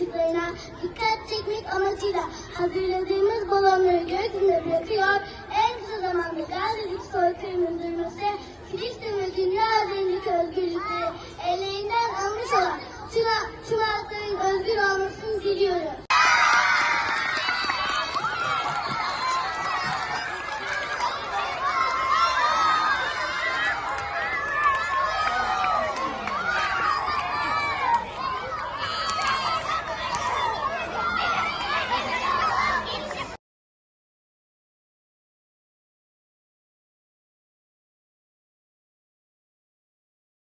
çocuklarına dikkat çekmek amacıyla hazırladığımız balonları gökyüzüne bırakıyor. En kısa zamanda Gazze'deki soykırımın durması, Filistin ve dünya üzerindeki özgürlükleri ellerinden almış olan tüm, tüm halkların özgür olmasını diliyoruz.